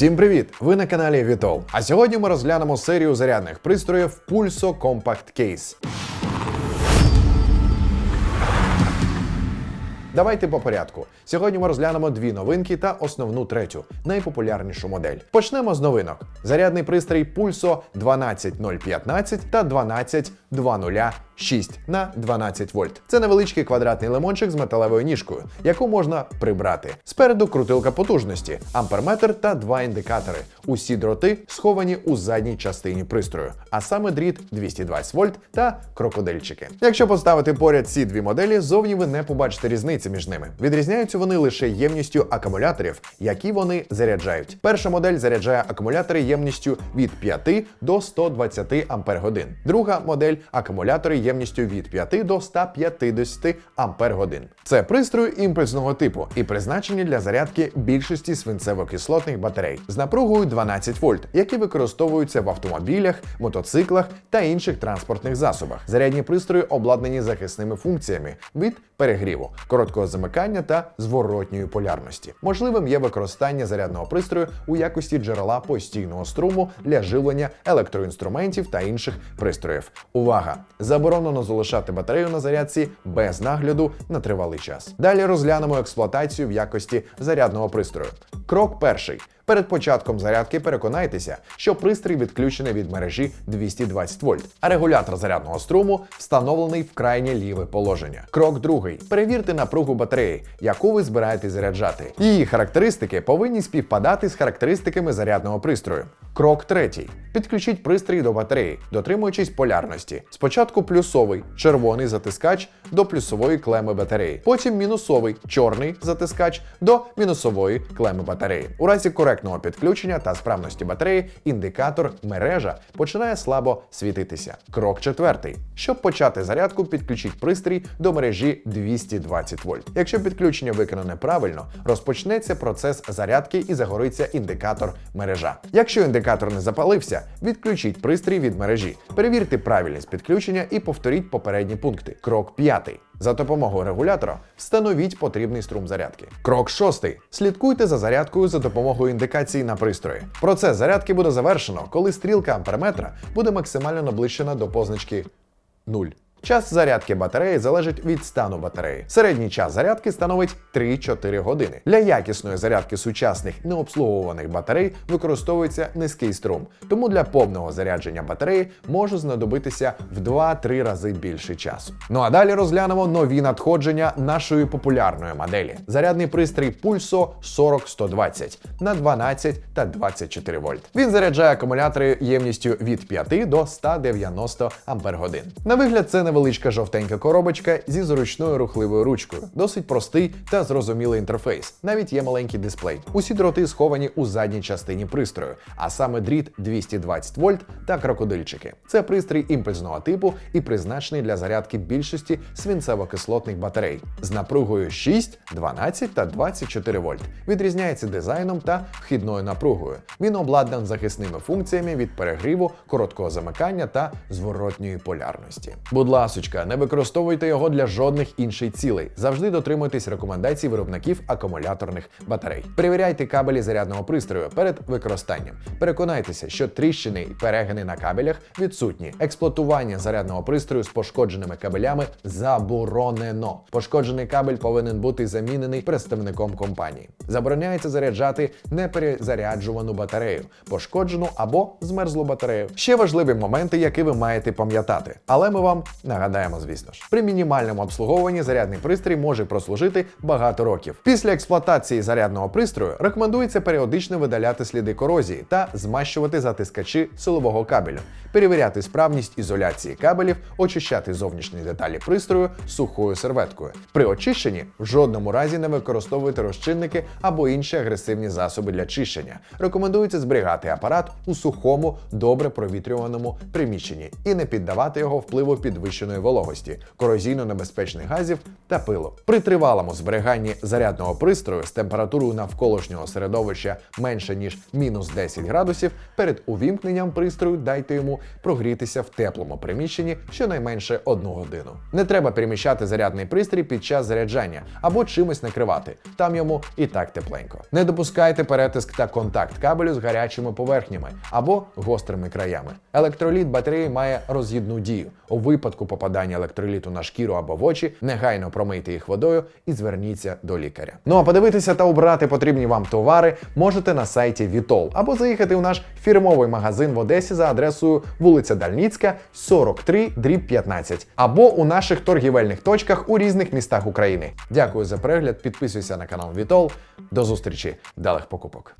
Всім привіт! Ви на каналі Vitol. А сьогодні ми розглянемо серію зарядних пристроїв Pulso Compact Case. Давайте по порядку. Сьогодні ми розглянемо дві новинки та основну третю, найпопулярнішу модель. Почнемо з новинок: зарядний пристрій Pulso 12015 та 12206 на 12 вольт. Це невеличкий квадратний лимончик з металевою ніжкою, яку можна прибрати. Спереду крутилка потужності, амперметр та два індикатори. Усі дроти сховані у задній частині пристрою, а саме дріт 220 вольт та крокодильчики. Якщо поставити поряд ці дві моделі, зовні ви не побачите різниці між ними. Відрізняються вони лише ємністю акумуляторів, які вони заряджають. Перша модель заряджає акумулятори ємністю від 5 до 120 ампер Друга модель акумулятори ємністю від 5 до 150 ампер Це пристрої імпульсного типу і призначені для зарядки більшості свинцево-кислотних батарей з напругою 12 вольт, які використовуються в автомобілях, мотоциклах та інших транспортних засобах. Зарядні пристрої обладнані захисними функціями від перегріву, короткого замикання та зворотньої полярності. Можливим є використання зарядного пристрою у якості джерела постійного струму для живлення електроінструментів та інших пристроїв. Увага! Заборонено залишати батарею на зарядці без нагляду на тривалий час. Далі розглянемо експлуатацію в якості зарядного пристрою. Крок перший. Перед початком зарядки переконайтеся, що пристрій відключений від мережі 220 вольт, а регулятор зарядного струму встановлений в крайнє ліве положення. Крок другий. Перевірте напругу батареї, яку ви збираєтесь заряджати. Її характеристики повинні співпадати з характеристиками зарядного пристрою. Крок третій. Підключіть пристрій до батареї, дотримуючись полярності. Спочатку плюсовий червоний затискач до плюсової клеми батареї, потім мінусовий чорний затискач до мінусової клеми батареї. У разі коректного підключення та справності батареї індикатор мережа починає слабо світитися. Крок четвертий. Щоб почати зарядку, підключіть пристрій до мережі 220 вольт. Якщо підключення виконане правильно, розпочнеться процес зарядки і загориться індикатор мережа. Якщо індикатор не запалився, відключіть пристрій від мережі. Перевірте правильність підключення і повторіть попередні пункти. Крок п'ятий. За допомогою регулятора встановіть потрібний струм зарядки. Крок шостий. Слідкуйте за зарядкою за допомогою індикації на пристрої. Процес зарядки буде завершено, коли стрілка амперметра буде максимально наближена до позначки 0. Час зарядки батареї залежить від стану батареї. Середній час зарядки становить 3-4 години. Для якісної зарядки сучасних необслуговуваних батарей використовується низький струм, тому для повного зарядження батареї може знадобитися в 2-3 рази більше часу. Ну а далі розглянемо нові надходження нашої популярної моделі: зарядний пристрій Pulso 40120 на 12 та 24 вольт. Він заряджає акумулятори ємністю від 5 до 190 ампер На вигляд, це невеличка жовтенька коробочка зі зручною рухливою ручкою. Досить простий та зрозумілий інтерфейс. Навіть є маленький дисплей. Усі дроти сховані у задній частині пристрою, а саме дріт 220 вольт та крокодильчики. Це пристрій імпульсного типу і призначений для зарядки більшості свинцево-кислотних батарей з напругою 6, 12 та 24 вольт. Відрізняється дизайном та вхідною напругою. Він обладнан захисними функціями від перегріву, короткого замикання та зворотньої полярності. Будь ласочка, не використовуйте його для жодних інших цілей. Завжди дотримуйтесь рекомендацій виробників акумуляторних батарей. Перевіряйте кабелі зарядного пристрою перед використанням. Переконайтеся, що тріщини і перегини на кабелях відсутні. Експлуатування зарядного пристрою з пошкодженими кабелями заборонено. Пошкоджений кабель повинен бути замінений представником компанії. Забороняється заряджати неперезаряджувану батарею, пошкоджену або змерзлу батарею. Ще важливі моменти, які ви маєте пам'ятати, але ми вам нагадаємо, звісно ж. При мінімальному обслуговуванні зарядний пристрій може прослужити багато років. Після експлуатації зарядного пристрою рекомендується періодично видаляти сліди корозії та змащувати затискачі силового кабелю, перевіряти справність ізоляції кабелів, очищати зовнішні деталі пристрою сухою серветкою. При очищенні в жодному разі не використовуйте розчинники або інші агресивні засоби для чищення. Рекомендується зберігати апарат у сухому, добре провітрюваному приміщенні і не піддавати його впливу підвищеної підвищеної вологості, корозійно-небезпечних газів та пилу. При тривалому зберіганні зарядного пристрою з температурою навколишнього середовища менше ніж мінус 10 градусів, перед увімкненням пристрою дайте йому прогрітися в теплому приміщенні щонайменше одну годину. Не треба переміщати зарядний пристрій під час заряджання або чимось накривати. Там йому і так тепленько. Не допускайте перетиск та контакт кабелю з гарячими поверхнями або гострими краями. Електроліт батареї має роз'їдну дію. У випадку попадання електроліту на шкіру або в очі, негайно промийте їх водою і зверніться до лікаря. Ну а подивитися та обрати потрібні вам товари можете на сайті Vitol або заїхати у наш фірмовий магазин в Одесі за адресою вулиця Дальніцька, 43, дріб 15, або у наших торгівельних точках у різних містах України. Дякую за перегляд. Підписуйся на канал Vitol. До зустрічі, вдалих покупок.